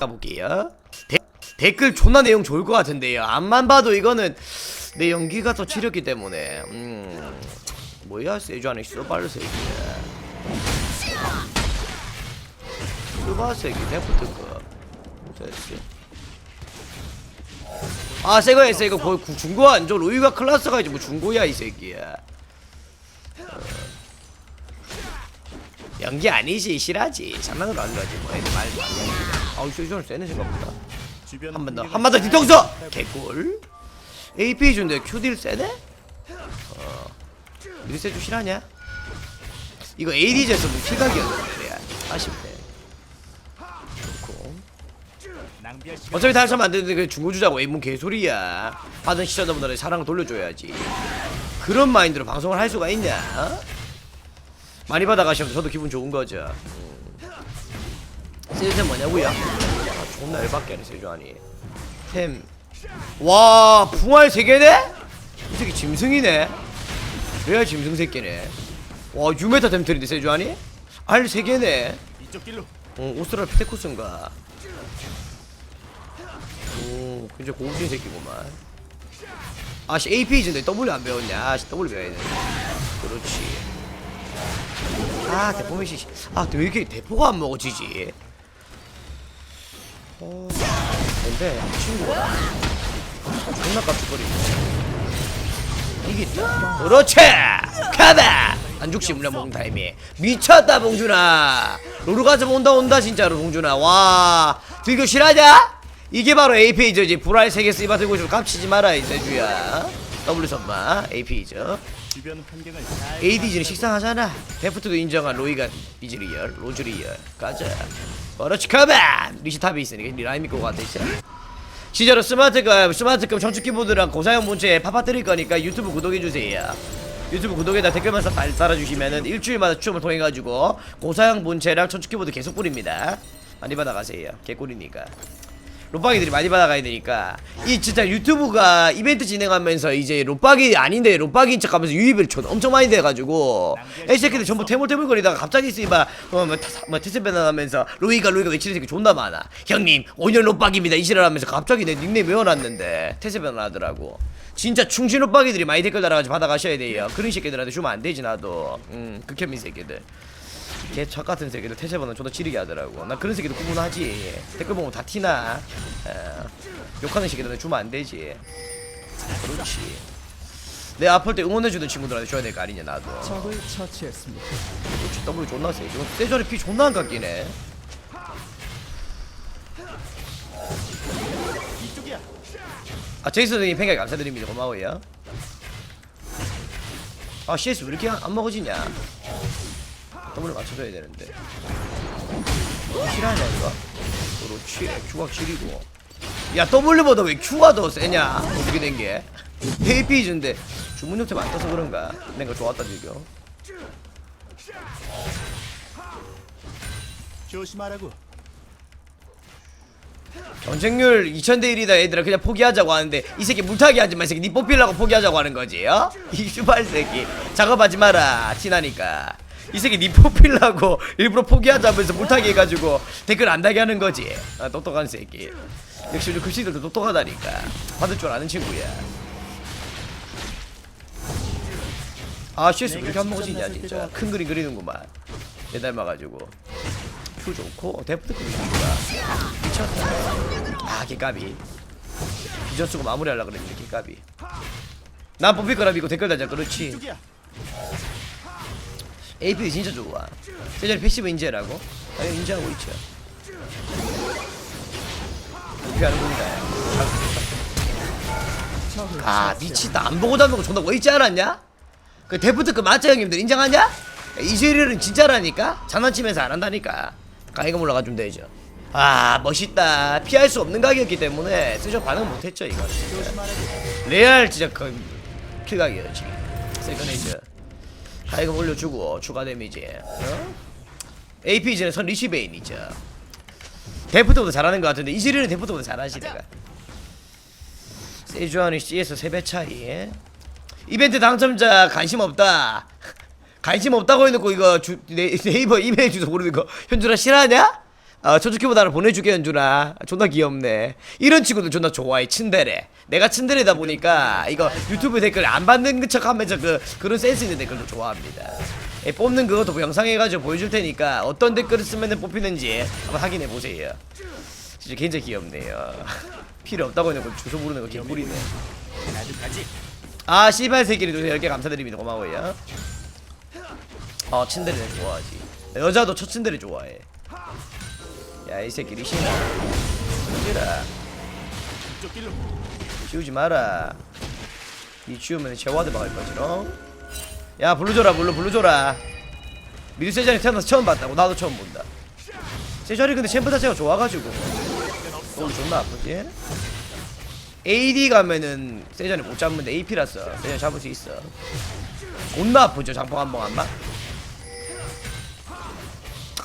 가볼게요. 데, 댓글 존나 내용 좋을 것 같은데요. 앞만 봐도 이거는 내 연기가 더 치렸기 때문에. 음, 뭐야 세주 안에 써발르 새끼. 쓰바 새끼 데프트급. 됐지. 아 새거 했어 이거 구- 중고 안줘 로이가 클라스가 이제 뭐 중고야 이 새끼야. 어. 연기 아니지 실하지 장난으로 하는 거지 뭐 애들 말 아우 쇼쇼는 세네 생각보다. 한 번 더. 한 번 더 뒤통수! 개꿀. AP 준데 큐딜 세네? 어 이리 세주 실하냐? 이거 AD제에서 뭐 킬각이었는데 그래 아쉽네. 좋고. 어차피 다시 하면 안 되는데 그 중고 주자고. 에이 뭔 개소리야. 받은 시청자분들의 사랑을 돌려줘야지. 그런 마인드로 방송을 할 수가 있냐 어? 많이 받아가시면 저도 기분 좋은 거죠 음. 세주템 뭐냐고요? 아 존나 열받게 하네 세주아니 템와 붕알 3개네? 이 새끼 짐승이네 레알 짐승 새끼네 와 유메타 템틀인데 세주아니? 알 3개네 이쪽 길로 어, 오스트랄 피테쿠스인가? 오, 굉장히 고급진 새끼구만. 아씨, AP이즈인데 W 안 배웠냐? 아씨, W 배워야 돼. 그렇지. 아, 대포 씨. 아, 왜 이렇게 대포가 안 먹어지지? 어, 근데 친구가 존나 깝죽거리네. 이게 그렇지! 가다 안 죽지 물량 먹는 타임이 미쳤다 봉준아. 로르가즈 온다 온다 진짜로 봉준아. 와 들교 실하냐 이게 바로 AP죠 이제 불알 세계 쓰이바 들고 좀 깝치지 마라 이 세주야. W 선마 AP죠 주변 환경을 잘 ADG는 식상하잖아. 데프트도 인정한 로이가 이즈리얼 로즈리얼. 가자. 그렇지 가만! 리시탑이 있으니까 니 라임 믿고 가다 있어 진짜로 스마트급 스마트급 청축 키보드랑 고사양 본체에 파파 드릴 거니까 유튜브 구독해주세요. 유튜브 구독에다 댓글만 싹 달- 달아주시면은 일주일마다 추첨을 통해가지고 고사양 본체랑 청축 키보드 계속 뿌립니다. 많이 받아가세요. 개꿀이니까 롯박이들이 많이 받아가야 되니까. 이 진짜 유튜브가 이벤트 진행하면서 이제 롯박이 아닌데 롯박이인 척하면서 유입을 존 엄청 많이 돼가지고. 이 새끼들 전부 태물태물거리다가 갑자기 씨발 어뭐 뭐 테스벤 하면서 로이가 로이가 외치는 새끼 존나 많아. 형님 5년 롯박입니다. 이시를 하면서 갑자기 내 닉네임 외워놨는데? 테스벤 하더라고. 진짜 충신 롯박이들이 많이 댓글 달아가지고 받아가셔야 돼요. 그런 새끼들한테 주면 안 되지 나도. 음 극혐인 새끼들 걔 착같은 새끼들 태세번호 존나 지르게 하더라고. 나 그런 새끼들 구분하지. 댓글 보면 다 티나. 어, 욕하는 새끼들한테 주면 안 되지. 그렇지. 내 아플 때 응원해주는 친구들한테 줘야 될 거 아니냐 나도. 적을 처치했습니다. 그렇지. W 존나 세. 이거 세전에 피 존나 안 깎이네. 아 제이슨 선생님 팽가 감사드립니다. 고마워요. 아 CS 왜 이렇게 안, 안 먹어지냐 W 맞춰줘야 되는데. 실하냐 이거. 그렇지 Q가 지리고. 야 W보다 왜 Q가 더 세냐? 어떻게 된게? AP준데 주문 형태 안 떠서 그런가? 내가 좋았다 지금. 조심하라고. 경쟁률 2000대 1이다 얘들아. 그냥 포기하자고 하는데 이 새끼 물타기 하지 마 이 새끼 니 뽑히려고 포기하자고 하는 거지 어? 이 슈발 새끼. 작업하지 마라 티나니까 이 새끼 니 뽑히려고 일부러 포기하자면서 물타기 해가지고 댓글 안 달게 하는 거지. 아, 똑똑한 새끼. 역시 요즘 급식들도 똑똑하다니까. 받을 줄 아는 친구야. 아 CS 왜 이렇게 안 먹어지냐 진짜. 큰 그림 그리는구만. 내 닮아가지고. 큐 좋고 데프트 그림 좋아 미쳤다. 아 개까비. 비전 쓰고 마무리하려고 그랬는데 개까비. 난 뽑힐 거라 믿고 댓글 달자 그렇지 AP 진짜 좋아. 세전이 패시브 인재라고? 당연히 인재하고 있죠. 도피하는 겁니다. 아 미치다. 안 보고 다는 거 존나 뭐 있지 않았냐? 그 데프트 그 마짜 형님들 인정하냐? 이세리는 진짜라니까? 장난치면서 안 한다니까. 가이가 올라가주면 되죠. 아 멋있다. 피할 수 없는 각이었기 때문에 세션 반응 못했죠 이거 레알 진짜 그 킬각이에요 지금. 세컨 에이즈 가이금 올려주고 추가 데미지. 어? APG는 선 리시베인이죠. 데프트보다 잘하는 것 같은데 이세리는 데프트보다 잘하시다가. 세주안이 CS 3배 차이. 이벤트 당첨자 관심 없다. 관심 없다고 해놓고 이거 주, 네, 네이버 이메일 주소 모르는 거 현준아 싫어하냐? 아, 초주키보다는 보내주게 연주나 존나 귀엽네. 이런 친구들 존나 좋아해 친데레. 내가 친데레다 보니까 이거 유튜브 댓글 안 받는 척 하면서 그 그런 센스 있는 댓글도 좋아합니다. 예, 뽑는 그것도 뭐 영상 해가지고 보여줄 테니까 어떤 댓글을 쓰면 뽑히는지 한번 확인해 보세요. 진짜 굉장히 귀엽네요. 필요 없다고 해놓고 주소 모르는 거 개꿀이네. 아 씨발 새끼리 10개 감사드립니다. 고마워요. 어 친데레는 좋아하지. 여자도 첫 친데레 좋아해 야 이 새끼 이쪽 길로. 지우지 마라. 이 지우면 재화드 막을 거지롱 야 불러줘라 물로 불러줘라. 미드 세자리 태어나서 처음 봤다고. 나도 처음 본다. 세자리 근데 챔프 자체가 좋아가지고. 오늘 존나 아프지? AD 가면은 세전이 못 잡는데 AP라서 세전 잡을 수 있어. 존나 아프죠 장풍 한 번 안마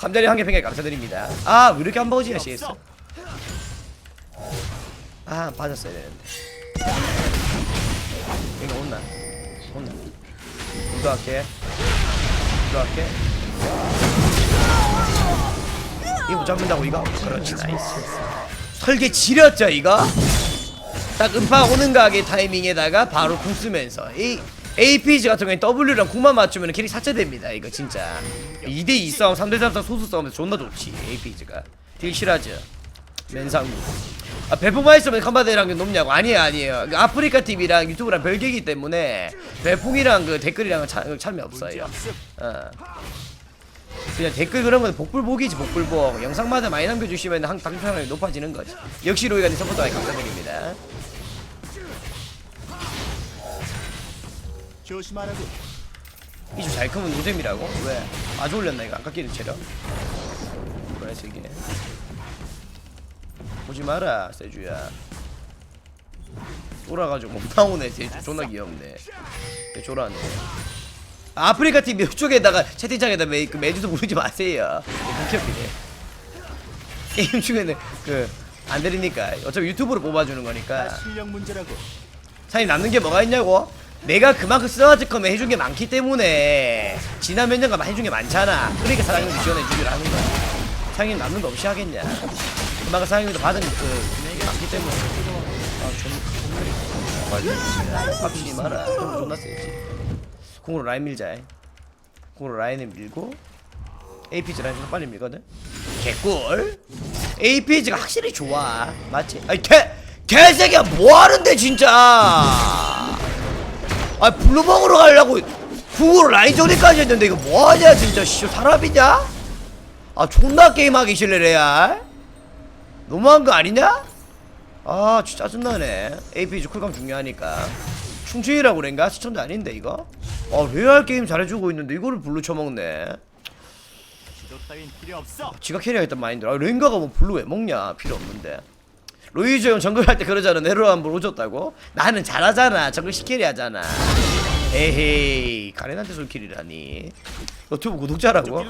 감자리 한개 팽개 감사드립니다. 아 왜 이렇게 한 번지냐 CS 아 빠졌어야 되는데. 이거 혼나? 혼나? 이거 할게. 이거 할게. 이거 못 잡는다고 이거? 그렇지 나이스. 설계 지렸죠 이거? 딱 음파 오는 가게 타이밍에다가 바로 궁 쓰면서. 이 APG 같은 경우에 W랑 궁만 맞추면 캐릭 사체됩니다. 이거 진짜. 2대2 싸움 3대3 싸움 소수 싸움에서 존나 좋지 APG가. 딜 실하죠. 면상무 아 배풍만 있으면 컴바드랑 높냐고. 아니에요 아니에요. 그 아프리카 TV랑 유튜브랑 별개이기 때문에 배풍이랑 그 댓글이랑은 차, 차이 없어요. 어. 그냥 댓글 그런 건 복불복이지 복불복. 영상마다 많이 남겨주시면 한 당편이 높아지는 거지 역시 로이가님 서포트 많이 감사드립니다 조심하라고. 이좀 잘 크면 노잼이라고? 왜? 아주 올렸나 이거 안 깎이는 체력? 그래서 이게 보지 마라 세주야 쫄아가지고 못 나오네 세주 존나 귀엽네 왜 쫄았네 아프리카 TV 이쪽에다가 채팅창에다 매, 그 매주도 부르지 마세요 극혐이네 게임 중에는 그안 들리니까 어차피 유튜브로 뽑아주는 거니까 다 실력 문제라고. 사장님 남는 게 뭐가 있냐고? 내가 그만큼 스마트컴에 해준 게 많기 때문에 지난 몇 년간 해준 게 많잖아. 그러니까 사장님도 지원해 주기로 하는 거야. 사장님 남는 거 없이 하겠냐. 그만큼 사장님도 받은 그 많기 때문에. 아 존, 빡치지 마라. 형 존나 세지. 공으로 라인 밀자. 공으로 라인을 밀고 APG 라인 좀 빨리 밀거든. 개꿀. APG가 확실히 좋아. 맞지? 아니 개 개새끼야. 뭐하는데 진짜 아 블루 먹으러 가려고 궁으로 라인 정리까지 했는데 이거 뭐하냐 진짜 씨 사람이냐? 아 존나 게임하기 싫네 레알 너무한 거 아니냐? 아 진짜 짜증나네 APG 쿨감 중요하니까 충충이라고 그랬가? 시청자 아닌데 이거? 아 레알 게임 잘해주고 있는데 이거를 블루 쳐먹네 필요 없어. 지가 캐리하겠단 마인드. 아 랭가가 뭐 블루 왜 먹냐? 필요 없는데. 로이즈 형 정글 할 때 그러잖아. 네로 한번 오졌다고. 나는 잘하잖아. 정글 시캐리 하잖아. 에헤이 가렌한테 솔킬이라니. 유튜브 구독자라고?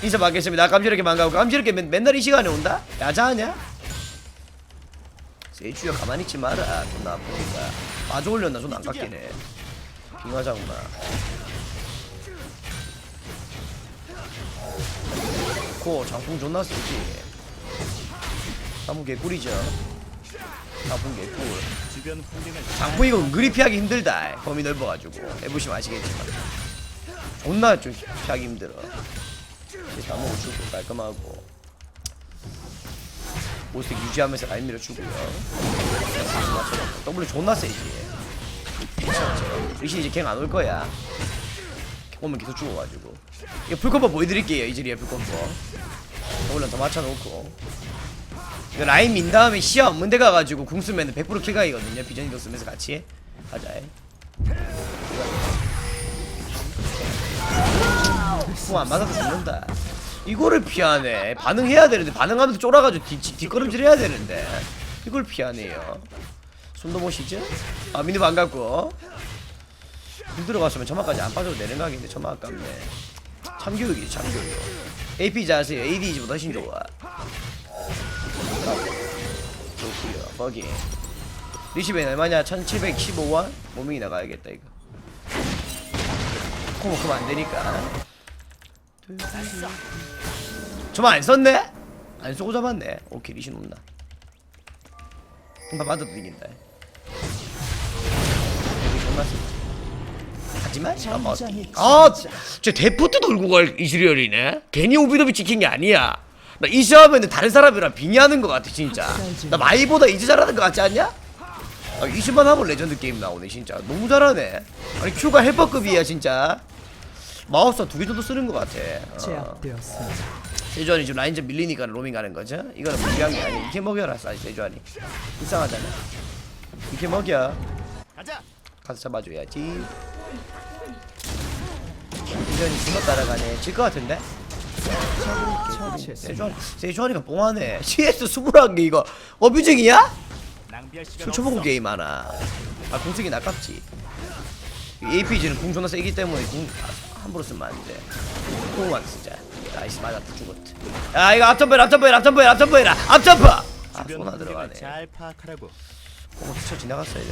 인사 받겠습니다. 깜지럽게 반가워. 깜지럽게 맨, 맨날 이 시간에 온다? 야자하냐? 세주야 가만히 있지 마라. 존나 아프니까. 마저 올렸나? 존나 안 깎이네. 빙하장 마. 코 장풍 존나 세지. 장풍 개꿀이죠. 장풍 개꿀. 장풍 이거 은근히 피하기 힘들다. 범위 넓어가지고. 해보시면 아시겠지만. 존나 좀 피하기 힘들어. 다 먹어 주고 깔끔하고. 모스틱 유지하면서 라인 밀어주고요. W 존나 세지. 리신 이제 갱 안 올 거야. 오면 계속 죽어가지고 이거 풀컴보 보여드릴게요 이즈리에 풀컴보 더블런 더 맞춰놓고. 이거 라인 민 다음에 시야 없는 데 가가지고 궁 쓰면 100% 킬각이거든요 비전이도 쓰면서 같이. 가자. 궁안 맞아도 죽는다. 이거를 피하네. 반응해야 되는데 반응하면서 쫄아가지고 뒷걸음질 해야 되는데. 이걸 피하네요. 손도 모시죠? 아 미니 반갑고. 물 들어갔으면 점화까지 안 빠져도 되는 각인데 점화 아깝네 참교육이지 참교육. AP 자세요 ADG보다 훨씬 좋아. 좋구요 버기. 리시벤 얼마냐? 1715원 모밍이 나가야겠다 이거. 코모 크면 안되니까. 저만 안 썼네? 안 쓰고 잡았네. 오케이 리신 온다. 금방 맞아도 이긴다. 존나 세 하지만 시간 뭐 아저 데프트 돌고 갈 이즈리얼이네. 괜히 오비더비 찍힌 게 아니야. 나 이즈 하면은 다른 사람이랑 빙의하는 것 같아 진짜. 나 마이보다 이즈 잘하는 것 같지 않냐? 아, 20만 하면 레전드 게임 나오네 진짜. 너무 잘하네. 아니 큐가 헬퍼급이야 진짜. 마우스 두개 정도 쓰는 것 같아. 어. 제압되었습니다. 세주안이 지금 라인전 밀리니까 로밍 가는 거죠? 이거는 무리한 게 아니야. 이렇게 먹여라 싸 세주안이. 불쌍하잖아. 이렇게 먹여. 가자. 가서 잡아줘야지. 세주안이 죽어 따라가네. 질 것 같은데? 세주안이 세주안이가 뽕하네. CS 21개 이거 어뷰징이야? 술. 쳐먹은 게임 하나. 아 궁쓰기 아깝지. APG는 궁 존나 세기 때문에 궁 아, 함부로 쓰면 안돼. 궁만 쓰자. 나이스 맞았다 죽었다. 야 이거 앞점프해라 앞점프해라 앞점프해라 앞점프해라. 앞점프 아 환경을 들어가네. 잘 파악하라고. 어 스쳐 지나갔어야 돼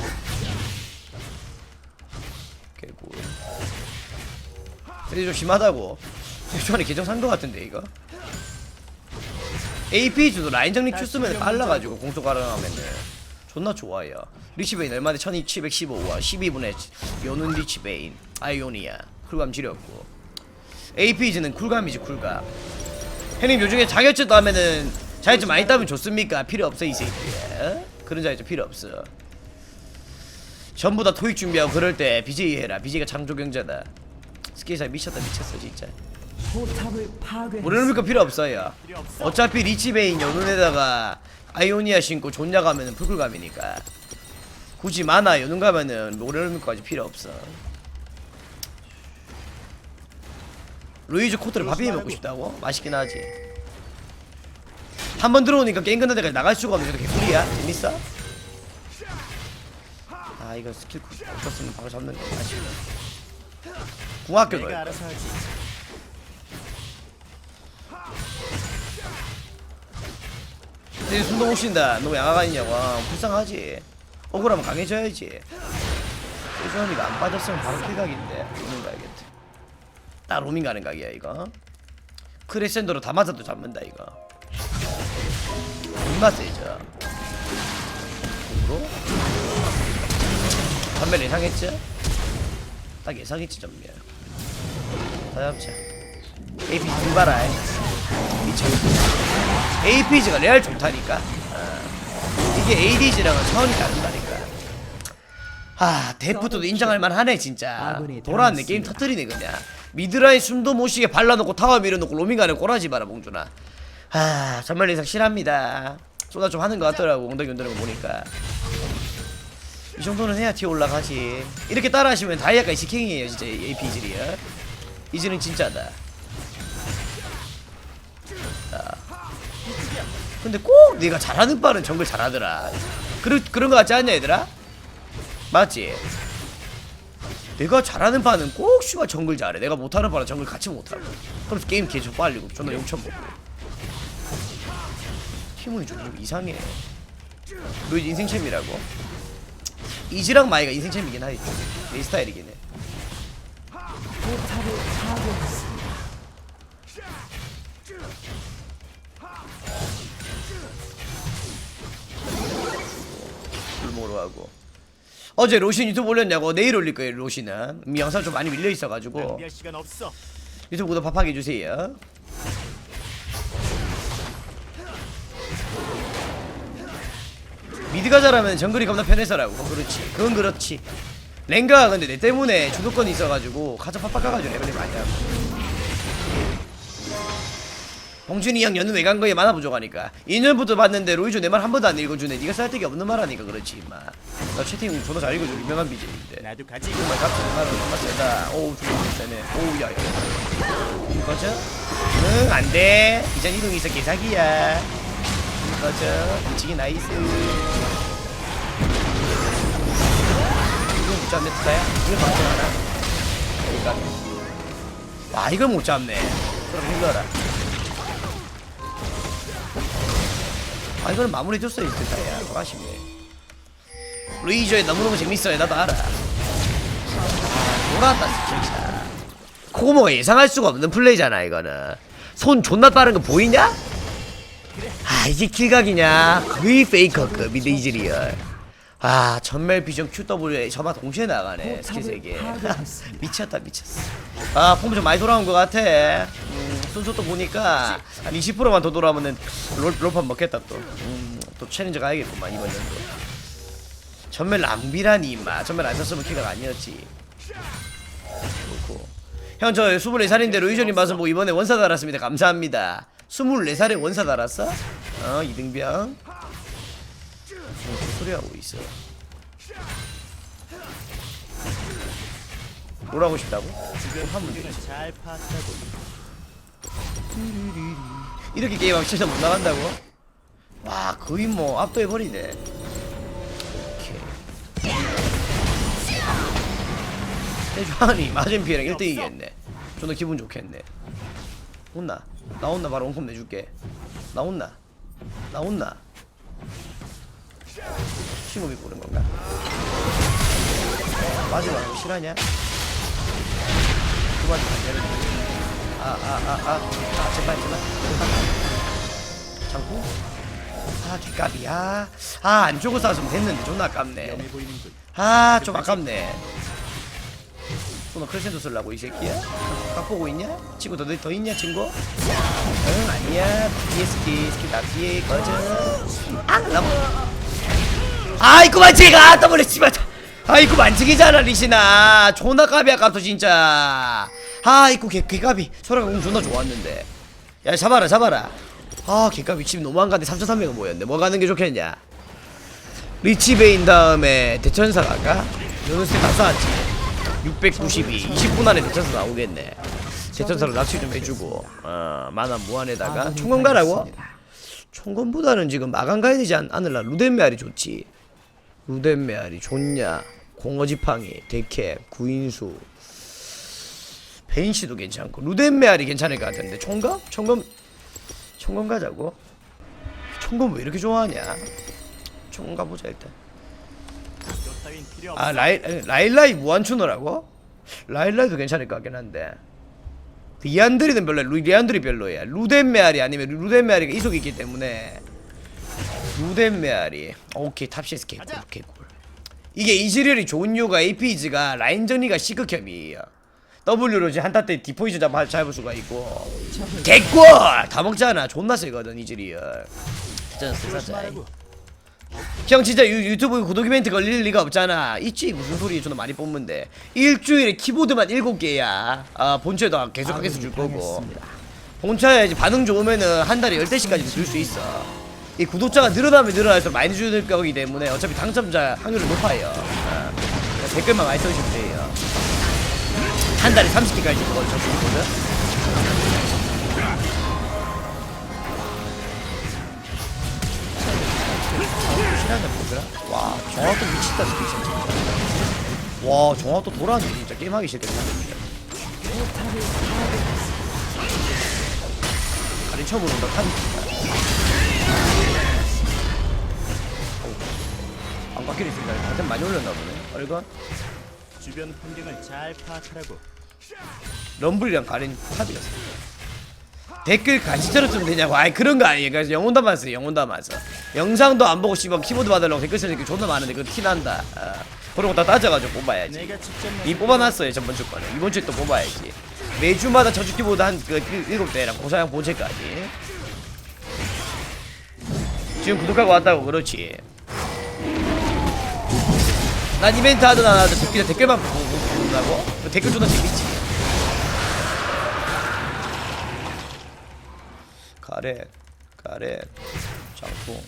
개구 근데 좀 심하다고. 세주안이 계정 산거 같은데 이거? APG도 라인 정리 Q 쓰면 빨라가지고 공속 가능하면은. 존나 좋아요. 리치베인 얼마대 1715와 12분의 요눈 리치베인. 아이오니아. 쿨감 지렸고. APG는 쿨감이지 쿨감. 형님 요즘에 자격증 따면은 자격증 많이 따면 좋습니까? 필요 없어 이 새끼. 어? 그런 자격증 필요 없어 전부 다 토익 준비하고 그럴 때 BJ 해라. BJ가 창조경자다. 스케이사 미쳤다 미쳤어 진짜. 거 필요 없어요. 어차피 리치베인 연운에다가 아이오니아 신고 존냐 가면은 풀쿨감이니까. 굳이 만화 연운 가면은 모르는까지 필요 없어. 루이즈 코트를 밥 비벼 먹고 싶다고? 맛있긴 하지. 한 번 들어오니까 게임 끝날 때까지 나갈 수가 없는 게 개꿀이야. 재밌어? 아 이거 스킬 없었으면 바로 잡는 거 아쉽네 궁합교 내가 넣을 알아서 하지. 내 손동 오신다. 너 양아가 있냐고. 아, 불쌍하지. 억울하면 강해져야지. 세주환이가 안 빠졌으면 바로 킬각인데. 로밍 가야겠다. 딱 로밍 가는 각이야 이거. 크레센더로 다 맞아도 잡는다 이거. 존나 세죠. 전멸 예상했지? 딱 예상했지 전멸. 다 잡자. AP. 미쳐. APG가 레알 좋다니까. 아, 이게 ADG랑은 차원이 다르다니까. 아, 데프트도 인정할 만 하네 진짜. 돌아왔네 게임. 터뜨리네 그냥. 미드라인 숨도 못 쉬게 발라놓고 타워 밀어놓고 로밍가는 꼬라지 마라 몽준아. 아, 정말 예상 실합니다. 쏟아 좀 하는 것 같더라고 엉덩이 흔드는 거 보니까. 이 정도는 해야 티어 올라가지. 이렇게 따라하시면 다이아까지 시킹이에요 진짜 APG리야. 이제는 진짜다. 근데 꼭 네가 잘하는 바는 정글 잘하더라. 그런 그런 거 같지 않냐 얘들아? 맞지? 내가 잘하는 바는 꼭 슈가 정글 잘해. 내가 못하는 바는 정글 같이 못하고. 그래서 게임 계속 빨리고 존나 용천 먹고. 팀원이 좀 이상해. 너 이제 인생 챔이라고? 이지랑 마이가 인생 챔이긴 하지. 내 스타일이긴 해. 불모로 하고. 어제 로신 유튜브 올렸냐고 내일 올릴 거예요 로신은 음, 영상 좀 많이 밀려 있어가지고 낭비할 시간 없어. 유튜브 구독 팍팍 해주세요 미드가 잘하면 정글이 겁나 편해서라고 그렇지 그건 그렇지 랭가가 근데 내 때문에 주도권이 있어가지고 가자 팍팍 가가지고 레벨이 많이 하고 봉준이 형 연은 왜간 거에 만화 부족하니까 2년부터 봤는데 로이조 내 말 한 번도 안 읽어주네 네가 쓸데기 없는 말 하니까 그렇지 임마 나 채팅 존나 잘 읽어줘 유명한 BJ인데 나도 가지. 정말 깜짝 놀라는 정말 세다. 오우 존나 세네. 오우 야. 이거죠? 응 안돼. 이전 이동이 있어 개사기야. 이거죠? 미치기 나이스. 이거 못 잡네? 이거 맞지 않아? 그러니까. 와 이걸 못 잡네. 그럼 힘들어라. 아 이거는 마무리 줬어야 됐다 야. 아쉽네. 루이조에 너무너무 재밌어요. 나도 알아. 아, 놀았다 스킬샷. 코모가 예상할 수가 없는 플레이잖아 이거는 손 존나 빠른 거 보이냐? 아 이게 킬각이냐? 거의 페이커급 이즈리얼. 아 전멸 비전 QW 저만 동시에 나가네 스킬 세개. 미쳤다 미쳤어. 아 폼 좀 많이 돌아온 것 같아. 음, 순서도 보니까 한 20%만 더 돌아오면은 롤, 롤판 먹겠다 또. 음, 또 챌린저 가야겠구만 이번 연도. 전멸 낭비라니 임마. 전멸 안 썼으면 킬각 아니었지. 그렇고. 형저 24살인데 로이전님 봐서 뭐 이번에 원사 달았습니다. 감사합니다 24살에 원사 달았어? 어 이등병. 무슨 소리 하고 있어? 뭘 하고 싶다고? 잘 파악하고 이렇게 게임하면 진짜 못 나간다고? 와 거의 뭐 압도해버리네. 오케이. 대주환이 맞은 피해랑 1등 이겠네. 존나 기분 좋겠네. 온나 나 온나 바로 원컵 내줄게. 나 온나. 나 온나. 친구 믿고 그런 건가? 마지막 실화냐? 그만 안 되는 아아아아. 아, 제발 제발. 제발 장구 아 개값이야. 아안 죽어 싸웠으면 됐는데 존나 아깝네. 아 좀 아깝네 너 크레센도 쓰려고 이 새끼야? 각 보고 있냐? 친구 더, 더 있냐 친구? 응 아니야. 뒤에 스키 스키 다 뒤에 꺼져. 아 나무. 아이고 만지가 더블에 씨발. 아이고 만지기잖아 리시나 존나 까비 아깝다 진짜. 아이고 개, 개까비 소라가 공 존나 좋았는데. 야 잡아라 잡아라. 아 개까비 집 너무 안 가는데 3,300원 모였네. 뭐 가는 게 좋겠냐? 리치베인 다음에 대천사 갈까? 요노스 다 쌓았지 692 20분 안에 대천사 나오겠네. 대천사로 낚시 좀 해주고 어 만화 무한에다가 총검 가라고? 총검보다는 지금 마감 가야 되지 않, 않을라. 루덴 메아리 좋지. 루덴 메아리 좋냐? 공어지팡이 데캡 구인수. 베인씨도 괜찮고. 루덴 메아리 괜찮을 것 같은데. 총검? 총검? 총검 가자고? 총검 왜 이렇게 좋아하냐? 총검 가보자 일단. 아 라이 라일라이 무한추노라고? 라일라이도 괜찮을 것 같긴 한데. 리안드리는 별로야 루, 리안드리 별로야 루덴 메아리 아니면 루덴 메아리가 이속이 있기 때문에. 루덴 메아리 오케이 탑시스 개꿀 가자. 개꿀. 이게 이즈리얼이 좋은 이유가 APG가 라인 정리가 C극혐이에요. W로 이제 한타 때 디포이즈 잡, 잡을 수가 있고. 개꿀! 다 먹잖아. 존나 세거든 이즈리얼. 진짜 세사자. 형 진짜 유, 유튜브 구독 이벤트 걸릴 리가 없잖아. 있지? 무슨 소리? 존나 많이 뽑는데. 일주일에 키보드만 7개야. 아 본체도 계속 하게서 줄 거고. 본체에 이제 반응 좋으면은 한 달에 10대씩까지 줄 수 있어. 이 구독자가 늘어나면 늘어날수록 많이 주는 거기 때문에 어차피 당첨자 확률은 높아요. 아, 그냥 댓글만 많이 써주시면 돼요. 한 달에 30개까지 줄 거거든 저 키보드 실한다 보더라 와 정확도 미친다 스킬 진짜. 와 정확도 돌아왔네. 진짜 게임하기 싫겠다 가린 처음 온다. 탄 안 바뀌는 생각이 하여튼 많이 올렸나 보네. 얼건? 주변 환경을 잘 파악하라고. 럼블이랑 가린 탑이었어 댓글 가시처럼 쓰면 되냐고. 아이 그런 거 아니에요. 그래서 영혼 담았어요. 영혼 담아서. 영상도 안 보고 씨발 키보드 받으려고 댓글 쓰는 게 존나 많은데 그거 티난다. 아, 그런 거 다 따져가지고 뽑아야지. 이 뽑아놨어요 저번 주 거는 이번 주에 또 뽑아야지. 매주마다 저주 키보드 한그 일곱 대랑 고사양 본체까지. 지금 구독하고 왔다고 그렇지. 난 이벤트 하든 안 하든 그냥 댓글만 보고 본다고? 댓글 존나 재밌지 가렛 가렛. 장풍.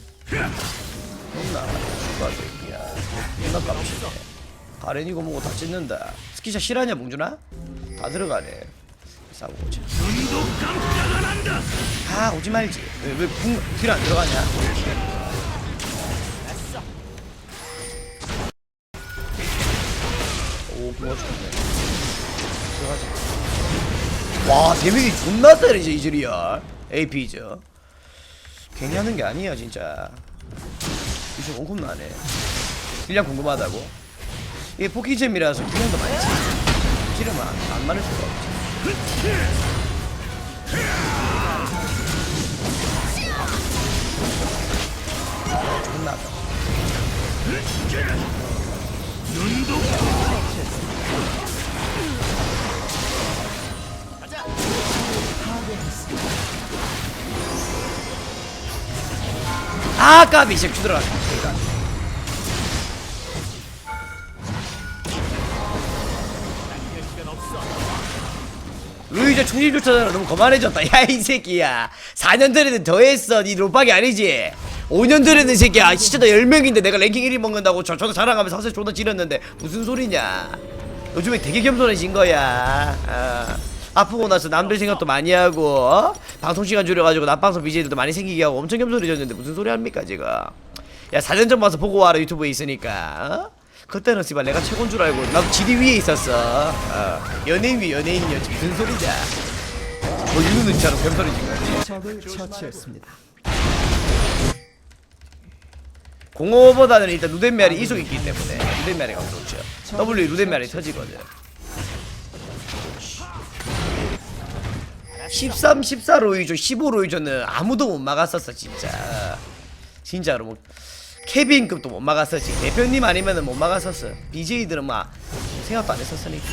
혼나 추가 새끼야. 혼나 깜찍해 가렌 이거 보고 다 찢는다. 스키샷 실하냐 몽준아? 다 들어가네. 싸고 오자 아 오지 말지. 왜왜뒤안 들어가냐? 오 그거 좋네. 들어가자. 와 데미지 존나 세네 이제 이즈리얼 AP죠. 괜히 하는 게 아니야 진짜. 이제 원콤 나네 그냥 궁금하다고. 이게 포키잼이라서 기량도 많지 기름 안, 안 많을 수가 없지. 존나다. 아 까비. 씨큐 들어갔다. 루이저 쫓아잖아 너무 거만해졌다. 야 이 새끼야. 4년 전에는 더했어. 니 롤박이 아니지. 5년 전에는 이 새끼야. 진짜 나 10명인데 내가 랭킹 1위 먹는다고 저 저도 자랑하면서 사실 존나 지렸는데. 무슨 소리냐. 요즘에 되게 겸손해진 거야. 아, 아프고 나서 남들 생각도 많이 하고 어? 방송 시간 줄여가지고 낮방송 BJ들도 많이 생기게 하고 엄청 겸손해졌는데 무슨 소리 합니까 지금 야 4년 전 봐서 보고 와라 유튜브에 있으니까 어? 그때는 씨발 내가 최고인 줄 알고 나도 지리 위에 있었어 어. 연예인 위 연예인이었지 무슨 소리냐 뭐 윤우는처럼 겸손해진 거지 적을 처치했습니다. 공호보다는 일단 루덴메알이 이속이 있기 때문에 루덴메알이 가면 좋죠 W 루덴메알이 터지거든 13, 14 로이조, 15 로이조는 아무도 못 막았었어 진짜. 진짜로 뭐 케빈급도 못 막았었지. 대표님 아니면은 못 막았었어. BJ들은 막 생각도 안 했었으니까.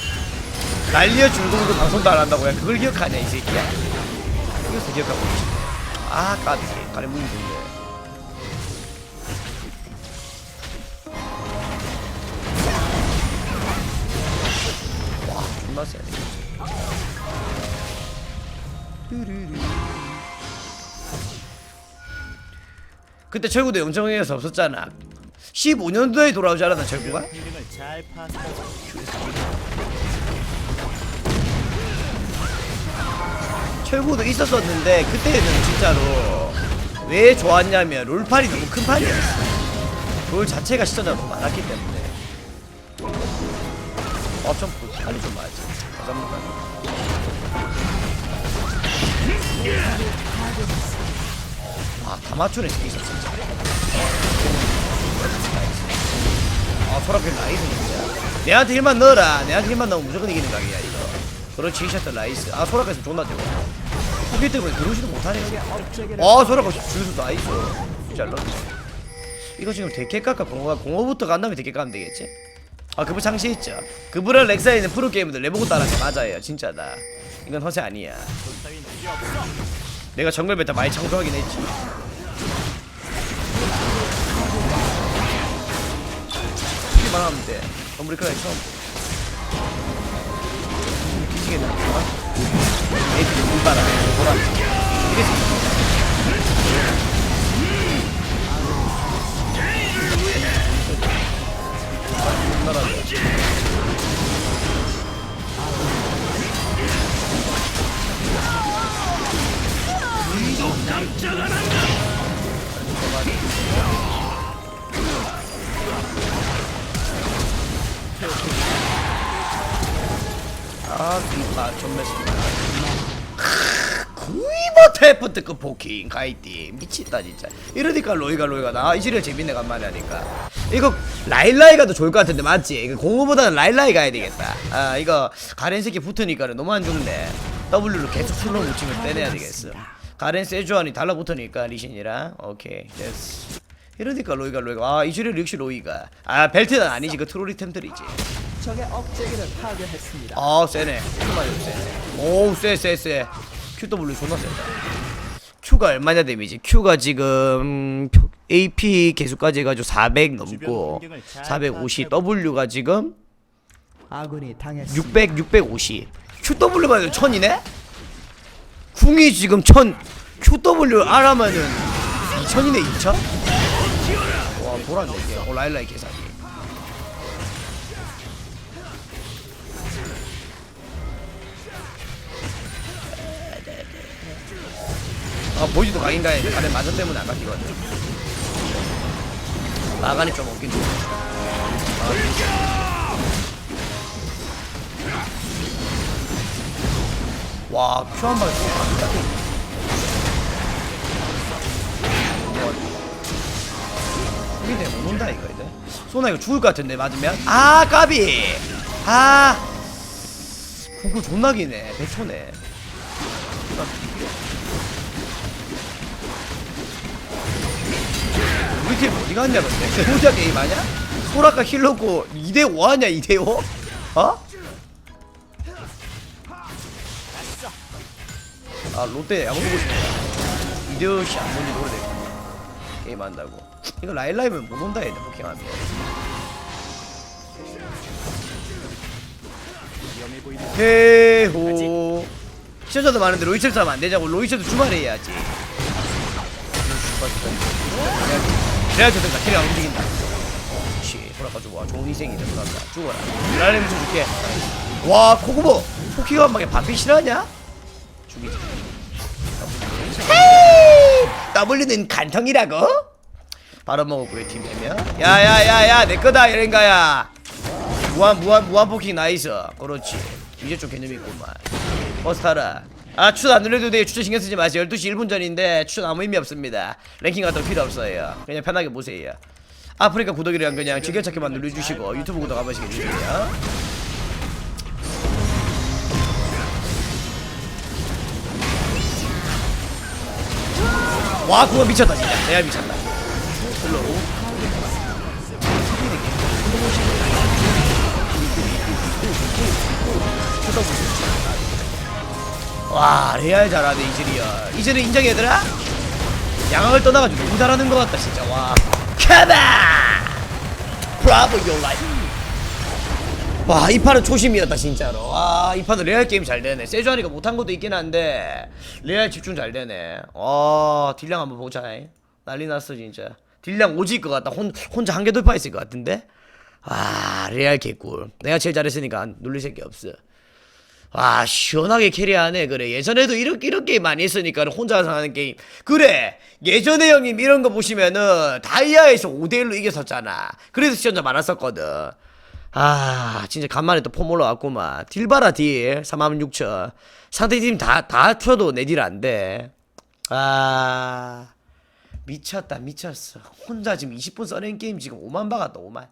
난리어 줄공도 방송도 안 한다고. 야 그걸 기억하냐 이 새끼야. 이것도 기억하고 있지. 아 까비. 무기 좋네 와 존나 뚜루루. 그때 철구도 영정에서 없었잖아. 15년도에 돌아오지 않았나 철구가? 철구도 있었었는데 그때는 진짜로 왜 좋았냐면 롤판이 너무 큰 판이었어. 롤 자체가 시청자가 너무 많았기 때문에. 어좀 빨리 좀 맞지. 감사합니다 아 다 맞추네 있어 진짜 아 소라필 나이스 진짜 내한테 힐만 넣어라. 내한테 힐만 넣으면 무조건 이기는 각이야 이거. 그렇지 샷도 나이스. 아 소라필 존나 되고 후기 때문에 들어오지도 못하네 아 소라필 주유소 나이스 잘라 이거 지금 대캐 깎아 공허가 공허부터 간 다음에 대캐 까면 되겠지? 아 그분 상시했죠. 그분은 렉사에 있는 프로게이머들 내보고 따라한 게 맞아요 진짜다 이건 허세 아니야. 내가 정글 베타 많이 창조하긴 했지. 이만 하면 돼. 건물이 크라이 처음. 미치겠네. 어? 물 빨아. 보라. 이게 아, 이마 전매습니다. 구이버 테프트급 포킹 가이띠 미친다 진짜 이러니까 로이가 로이가 나 이지리가 재밌네 간만에 하니까 이거 라일라이 가도 좋을 것 같은데 맞지? 이거 공호보다는 라일라이 가야 되겠다 아 이거 가렌 새끼 붙으니까는 너무 안 좋네 W로 계속 슬로우 묻히면 빼내야 되겠어 가렌 세주안이 달라붙으니까 리신이랑. 오케이 됐어. 이러니까 로이가 로이가. 아 이지리 역시 로이가. 아 벨트는 아니지. 그 트롤리 템들이지. 적의 업적에를 파괴했습니다. 아 세네. 큐만 해도 세네. 오우 세세세. QW 존나 세다. Q가 얼마냐 데미지? Q가 지금 표- AP 개수까지 해가지고 400 넘고 450 W가 지금 아군이 당했습니다. 600 650 QW만 해도 1000이네? 궁이 지금 1000 QW R하면은 2000이네 2000? 와 이게. 어 라일라이 계산이 아 보이지도 각인가 해 가는 마저 때문에 안 가기거든. 마간이 좀 없긴 좀 와, 큐한 방에 쏘고 갑니다. 이게 못 온다 이거 이제. 소나 이거 죽을 것 같은데 맞으면? 아 까비. 아 콩쿨 존나 기네 100초네 우리 팀 어디 갔냐 근데 혼자 게임 하냐? 소라카 힐러고 2대5 하냐 2대5? 어? 아 롯데 야구 보고 싶다 2대5씨 안 본지 오래됐고. 게임 한다고. 이거 라일라이면 못 온다 얘들 포킹하면. 헤호 시청자도 많은데 로이철 싸면 안 되냐고. 로이철도 주말에 해야지. 내가 저든가 캐리가 움직인다. 그렇지 돌아가지고 와. 좋은 희생이다. 돌아간다 죽어라 좀 줄게. 와 코구모. 포키가 한 방에 반피 실하냐? 죽이지 W는 간통이라고? 바로 먹었고요 팀 되면? 야야야야 내 거다 이런가야. 무한 무한 무한 포킹 나이스. 그렇지. 이제 좀 개념이 있구만. 버스 타라. 아 추천 안 눌러도 돼요. 추천 신경 쓰지 마세요. 12시 1분 전인데 추천 아무 의미 없습니다. 랭킹 같은 거 필요 없어요. 그냥 편하게 보세요. 아프리카 구독이랑 그냥 즐겨찾기만 눌러주시고 유튜브 구독 한 번씩 해주세요 와 그거 미쳤다 진짜. 내가 미쳤다. 슬로우 와 레알 잘하네 이즈리얼. 이제는 인정 얘들아? 양악을 떠나가지고 너무 잘하는 것 같다 진짜. 와. 카바 브라보 요 라이프 와 이 판은 초심이었다 진짜로. 와이 판은 레알 게임 잘 되네. 세주하니까 못한 것도 있긴 한데 레알 집중 잘 되네. 와 딜량 한번 보자 난리 났어 진짜. 딜량 오질 것 같다. 혼, 혼자 한 개 돌파했을 것 같은데? 와 레알 개꿀. 내가 제일 잘했으니까 눌릴 새끼 없어. 와 시원하게 캐리하네 그래. 예전에도 이렇게 이렇게 많이 했으니까 혼자서 하는 게임. 그래! 예전에 형님 이런 거 보시면은 다이아에서 5대1로 이겼었잖아. 그래서 시청자 많았었거든 아 진짜 간만에 또 폼 올라왔구만. 딜 봐라 딜. 36,000 상대팀 다다 쳐도 내 딜 안돼. 아 미쳤다 미쳤어. 혼자 지금 20분 써낸 게임 지금 5만 박았다 5만